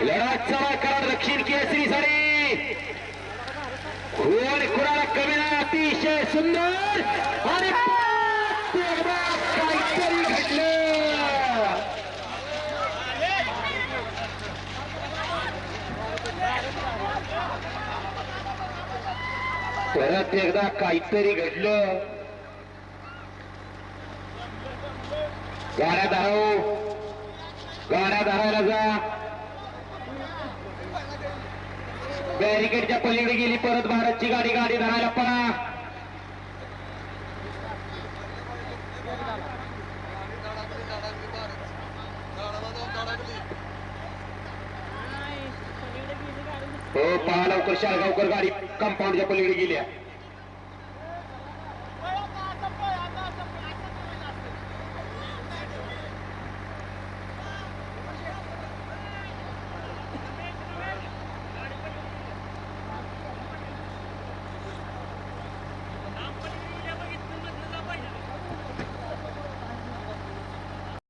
लढत चालू करा की केसरी साडी. कोण कुणाला कमी नाही अतिशय सुंदर. आणि काहीतरी घडलं. परत एकदा काहीतरी घडलं. गाड्या धाव गाड्या धावायला जा. बॅरिकेडच्या पलीकडे गेली परत भारतची गाडी गाडी धरायला पळा. हो पहा लवकर शाळगावकर गाडी कंपाऊंडच्या पलीकडे गेल्या